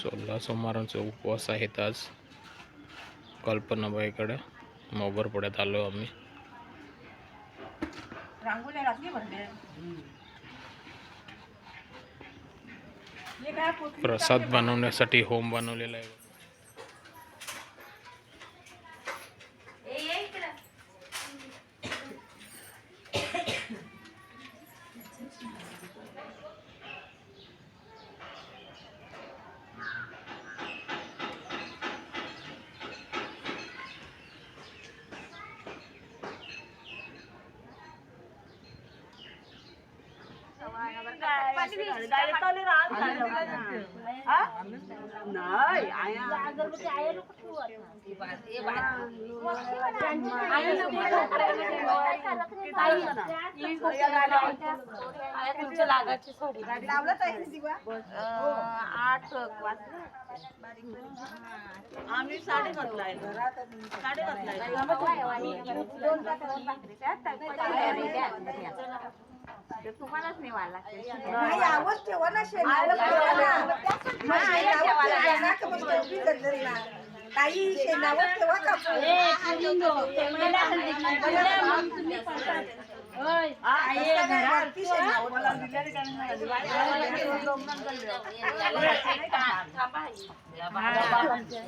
सोळा सोमवारांचा उपवास आहेत आज. कल्पनाबाईकडे मोगरपुड्यात आलो आम्ही. प्रसाद बनवण्यासाठी होम बनवलेला आहे. नाही आया लावलं ताई आठ साडे घातलाय साडे तुम्हालाच नाही वाला नाही आवाज ठेवा ना शेणावर ठेवा ना. मग शेणावर ठेवा ना, का मग टोपी धरली ना. ताई शेणावर ठेवा का तसं नाही, वरती शेणावर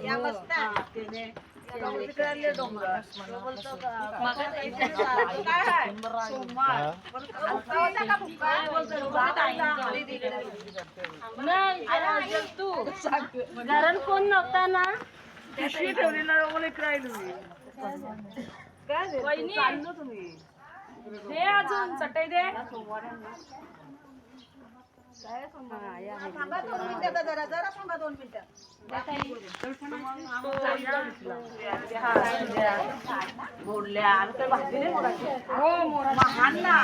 या बसता. या डोंगराकडले तू कारण कोण नव्हता ना पिशवी ठेवली ना इकडे काय तुम्ही दे अजून चटई दे. थांबा दोन मिनिटं जरा जरा थांबा दोन मिनिटं मोडल्या आणि ते भाजी नाही मोडायची. महान ना.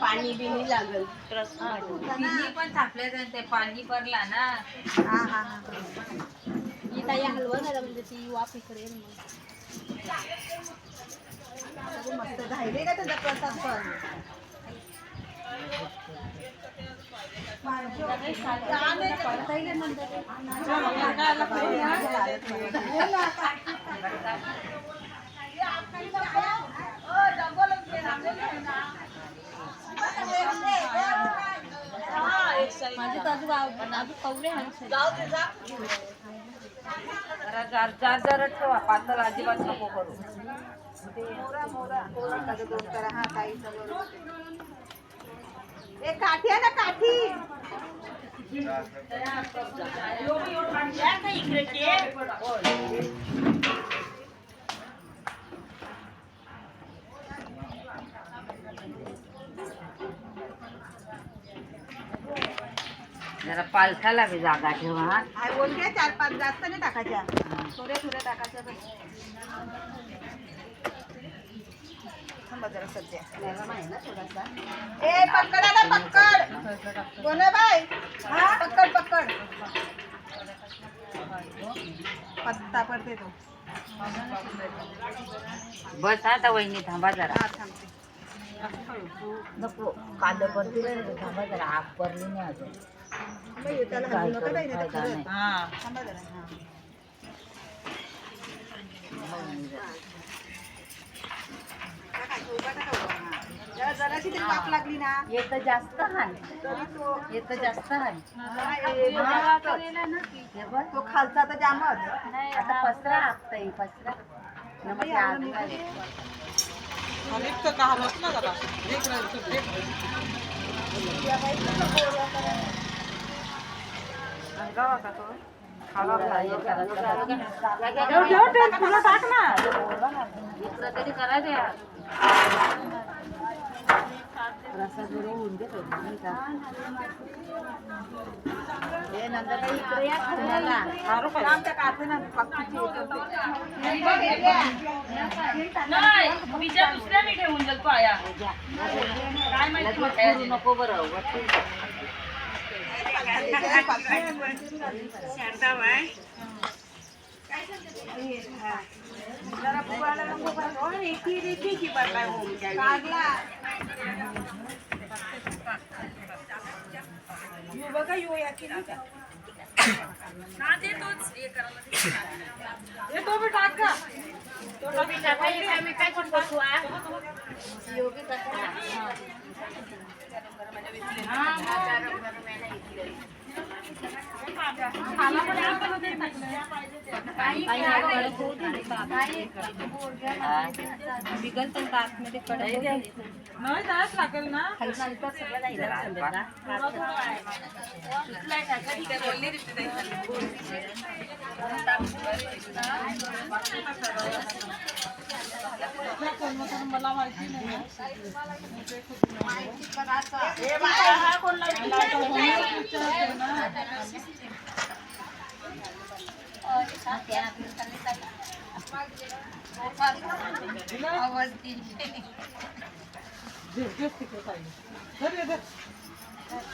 पाणी बिनी लागल पण थापले ते पाणी पडला ना हा, हा, हा. ही ताई हलवा झाला म्हणजे ती वाफ इकडे मग. मस्त राहिले का त्याचा प्रसाद पण माझे तर अजून आव- अजून कवरे आहे जरा जार जार जरा ठेवा पातळ अजिबात नको करू ए काठी आहे ना काठी जरा पालथाला बी जागा ठेवा हा. बोलते चार पाच जास्त नाही टाकायच्या थोड्या थोड्या टाकायच्या बस. थांबा जरा सध्या ए पकड पकड. बोला बाय हा पकड पकड. पत्ता पडते तो. बस आता वहिनी थांबा जरा. हा थांबते. नको. कांदा पडतील थांबा जरा. आग पडली नाही अजून. मग त्याला हलवू नका ताई, नाही तर फायदा खरंच. नाही. थांबा जरा. हा. टाका, तो उभा टाका उभा, हा. जरा जराशी तरी वाफ लागली ना येतं जास्त हान तरी तो येतं जास्त हान तो खालचा तर जामच. आता पसरा आगतय पसरा. नमक हे आग लागली. इकडं तरी करा द्या प्रसाद बरोबर होऊन दे थोडं, नाही का? हे नंतर इकडे या खाण्याला. आमच्या काठीनं पक्षीची येतं ते. लगेच करू नको बरं वरती. नको बरं. हो, एकी रेखी की। बाबा होम कारला यो बघा यो या केली का। ये तो भी टाका नाही जायच लागेल ना मला माहिती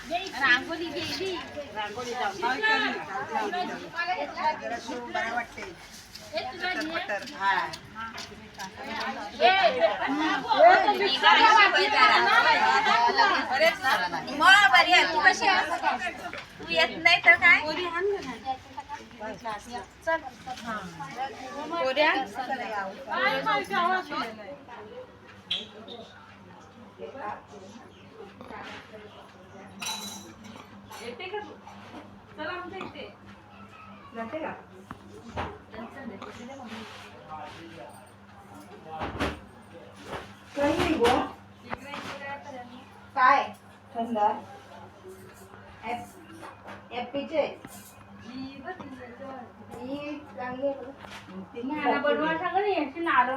नाही रांगोळी गेली तू कशी तू येत नाही तर काय येते काय चला आमच्या इथे. जाते का? काही नाही गो काय थंड ॲपीचे ही चांगली बनवा याची नारळ.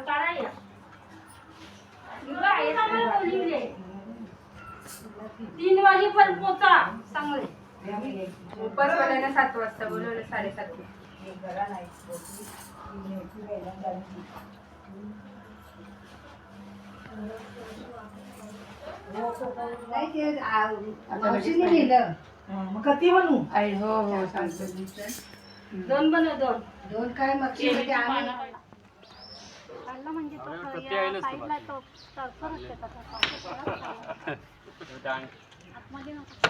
तीन वाजेपर्यंत पोचा. चांगले सात वाजता बोलवलं साडेसात नाही ते मावशीने लिहिलं मग कधी बनवू हो हो सांगतो दोन बनव दोन दोन काय मग म्हणजे तो या साईडला तो टरफरच येतात आता. आतमध्ये नको.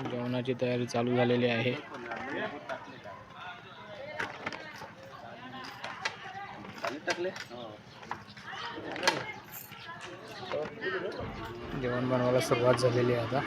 जेवणाची तयारी चालू झालेली आहे. जेवण बनवायला सुरुवात झालेली आहे आता.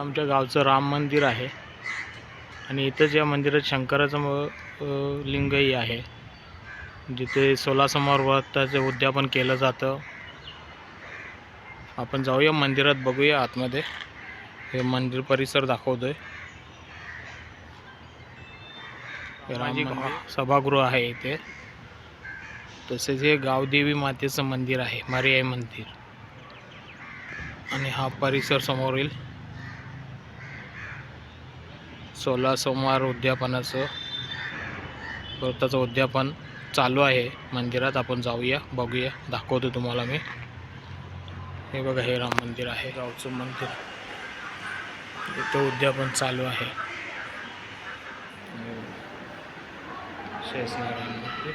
आमच्या गावचं राम मंदिर आहे. आणि इथंच या मंदिरात शंकराचं लिंगही आहे. जिथे सोळा समारंभाचं उद्यापन केलं जातं. आपण जाऊया मंदिरात बघूया आतमध्ये. हे मंदिर परिसर दाखवतोय. राम मंदिर- सभागृह आहे इथे. तसेच हे गावदेवी मातेचं मंदिर आहे मारियाई मंदिर. आणि हा परिसर समोरील सोळा सोमवार उद्यापनाचं व्रताचं उद्यापन चालू आहे. मंदिरात आपण जाऊया बघूया. दाखवतो तुम्हाला मी. हे बघा हे राम मंदिर आहे. गावचं मंदिर. इथं उद्यापन चालू आहे. शेषनारायण मंदिर.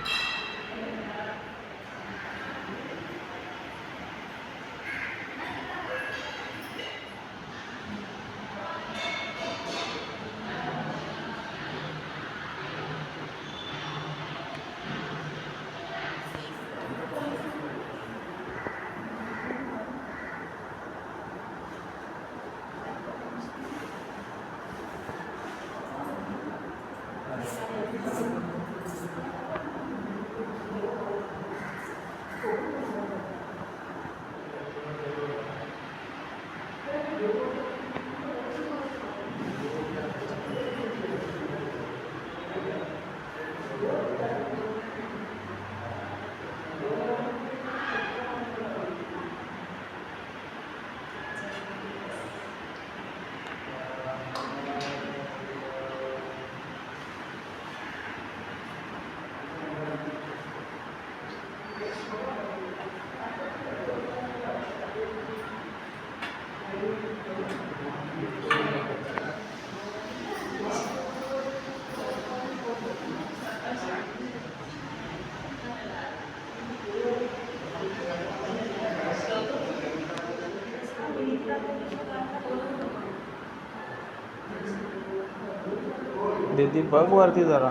दीदी बघ वरती जरा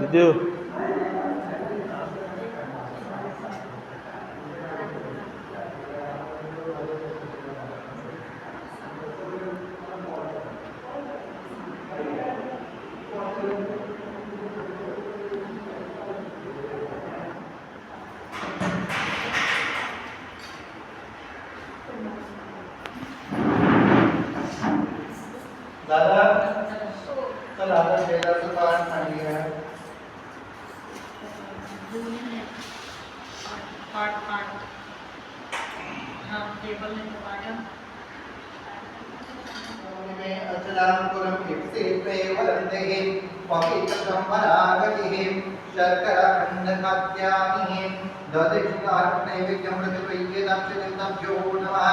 दीदी प्रतिपैकेदाक्षिणिभ्यो नमः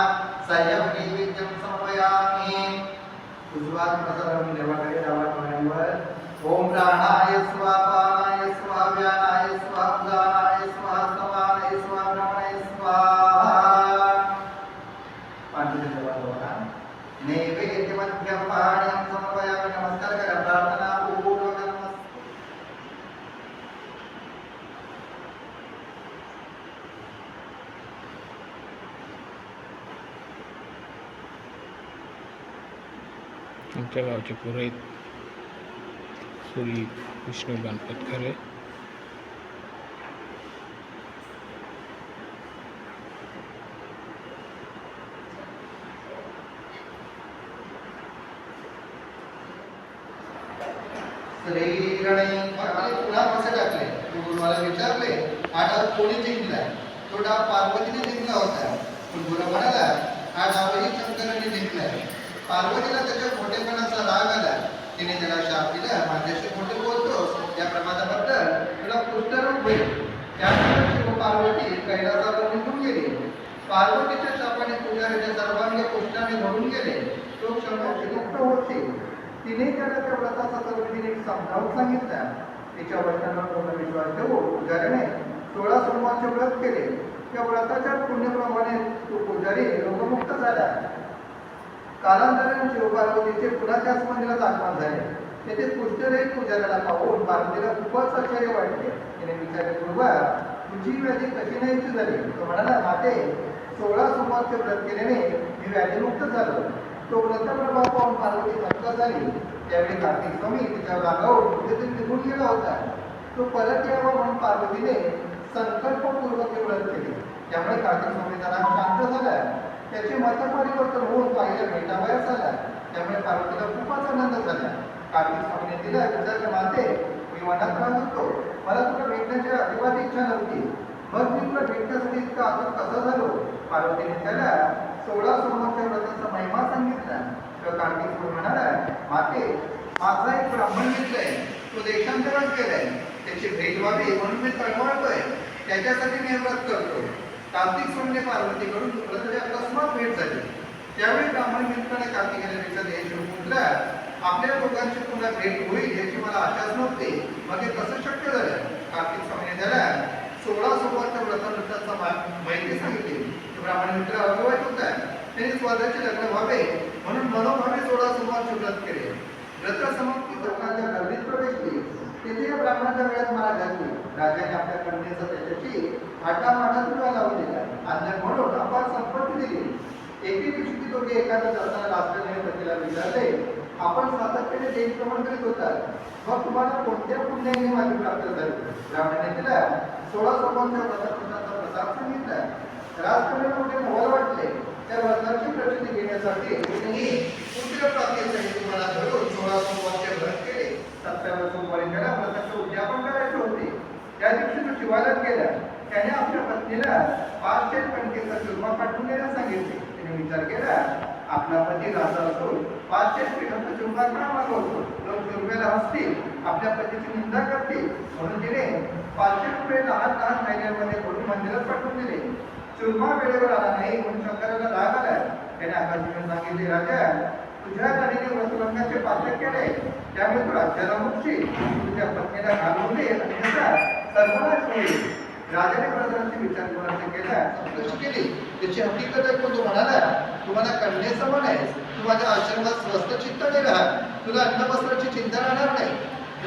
संयम नैवेद्यं समर्पयामि उजवा प्रसारण देवाकडे डावा डोळ्यांवर ओम प्राणाय स्वा आमच्या गावचे पुरोहित श्री विष्णू गणपत खरे. पुन्हा टाकले? गुरुवाला विचारले. हा डाव कोणी जिंकलाय तो डाव पार्वतीने जिंकला होता. पण गुरु म्हणाला हा डावही शंकराने जिंकलाय पार्वतीला त्याच्या खोटेपणाचा राग आला तिने त्याला शाप दिला. माझ्याशी खोटे बोलतोस या प्रमादाबद्दल तुला कुष्ठरोग होईल. त्यानंतर शिव पार्वती कैलासावर निघून गेली. पार्वतीच्या शापाने पुजारीच्या सर्वांग कुष्ठाने भरून गेले. तो क्षणाची मुक्त होती. तिने त्याला त्या व्रताचा सर्व समजावून सांगितला. तिच्या वचनावर पूर्ण विश्वास ठेवून पुजारीने सोळा सोमवारचे व्रत केले. त्या व्रताच्या पुण्यप्रमाणे तो पुजारी रोगमुक्त झाला. कालांतराने शिवपार्वतीचे पुन्हा त्याच मंदिरात आगमन झाले. तेथे कुष्ठरहित पुजाऱ्याला पाहून पार्वतीला खूपच आश्चर्य वाटले. तिने विचारले गुरुवा तुझी व्याधी कशी नाहीची झाली? तो म्हणाला माते सोळा सोमवारचे व्रत केल्याने मी व्याधीमुक्त झालो. तो व्रतप्रभाव पाहून पार्वती थक्क झाली. त्यावेळी कार्तिक स्वामी तिच्यावर रागावून कुठेतरी निघून गेला होता. तो परत यावा म्हणून पार्वतीने संकल्पपूर्वक हे व्रत केले. त्यामुळे कार्तिक स्वामीचा राग शांत झाला. त्याचे मत परिवर्तन होऊन पाहिलं भेटावयास झाला. त्यामुळे पार्वतीला खूपच आनंद झाला. कार्तिक स्वामीने दिला विचारले माते मी वनात राहत. होतो मला तुला भेटण्याची अजिबात इच्छा नव्हती. मग मी तुला भेटण्यासाठी इतका आतुर कसा झालो? पार्वतीने त्याला सोळा सोमवारच्या व्रताचा महिमा सांगितला. तर कार्तिक स्वामी म्हणाला माते माझा एक ब्राह्मण घेतलाय तो देशांतरात गेलाय. त्याची भेट व्हावी म्हणून मी तळमळतोय. त्याच्यासाठी मी व्रत करतो. कार्तिक सोमने पार्वतीकडून व्रताची अकस्मात भेट झाली. त्यावेळी ब्राह्मण मित्राने कार्तिकेने विचारले हे शिवपुत्रा आपल्या दोघांची पुन्हा भेट होईल याची मला आशाच नव्हती. मग हे कसं शक्य झालं? कार्तिक स्वामीने त्याला सोळा सोमवारच्या व्रताचा माहिती सांगितली. ब्राह्मण मित्र अविवाहित होता. त्यांनी स्वतःचे लग्न व्हावे म्हणून मनोभावे सोळा सोमवारचे व्रत केले. व्रत समाप्ती लोकांच्या गर्दीत प्रवेश केली तेथील ब्राह्मणाच्या वेळात मला घातली राजाने आपल्या कन्येचा त्याच्याशी आटामाटात विवाह लावून दिला. आणि म्हणून आपण संपत्ती दिली. एके दिवशी ती दोघे एखाद्या जाताना राष्ट्राने पतीला विचारले आपण सातत्याने देशभ्रमण करीत होता. मग तुम्हाला कोणत्या पुण्याने माझी प्राप्त झाली? ब्राह्मणाने तिला सोळा सोमवारच्या व्रताचा प्रसाद सांगितला. राजकन्याला मोठे मोहल वाटले. त्या व्रताची प्रचिती घेण्यासाठी त्यांनी पुत्र प्राप्तीसाठी तुम्हाला धरून सोळा सोमवारचे व्रत सतराव्या सोमवारी त्याला व्रताचे उद्यापन करायचे होते. त्या दिवशी तो शिवालयात गेला. त्याने आपल्या पत्नीला पाचशे कणकेचा चुरमा पाठवून द्यायला सांगितले. त्याने विचार केला आपला पती राजा असून पाचशे पिठाचा चुरमा का मागवतो लोक चुरम्याला हसतील आपल्या पतीची निंदा करतील. म्हणून तिने पाचशे रुपये लहान लहान महिन्यांमध्ये भरून मंदिरात पाठवून दिले. चुरमा वेळेवर आला नाही म्हणून शंकराला राग आला. त्याने आकाशीने सांगितले राजा तुझ्या गाडीने व्रतभंगाचे पात्र केले. त्यामुळे तू राज्याला मुक्षी तुझ्या पत्नीला घालवून दे आणि सर्वनाश होईल. राजाने प्रधानांची विचार विमर्श केला कशी केली. त्याची हकीकत ऐकून तो म्हणाला तुम्हाला कन्ये समान आहे तू माझ्या आश्रमात स्वस्त चित्ताने राहा तुला अन्नवस्त्राची चिंता राहणार नाही.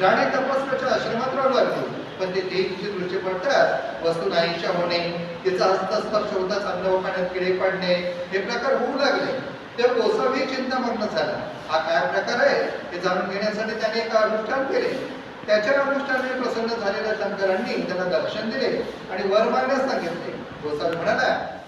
राणे तपस्याच्या आश्रमात राहू लागली. पण ते देवीचे दृश्य पडतात वस्तू नाहीशा होणे तिचा हस्तस्पर्श होताच अन्न व पाण्यात किडे पडणे हे प्रकार होऊ लागले. तर गोसावी चिंतामग्न झाला. हा काय प्रकार आहे? हे जाणून घेण्यासाठी त्याने एक अनुष्ठान केले. त्याच्या अनुष्ठानाने प्रसन्न झालेल्या शंकरांनी त्यांना दर्शन दिले आणि वर मागण्यास सांगितले. गोसावी म्हणाला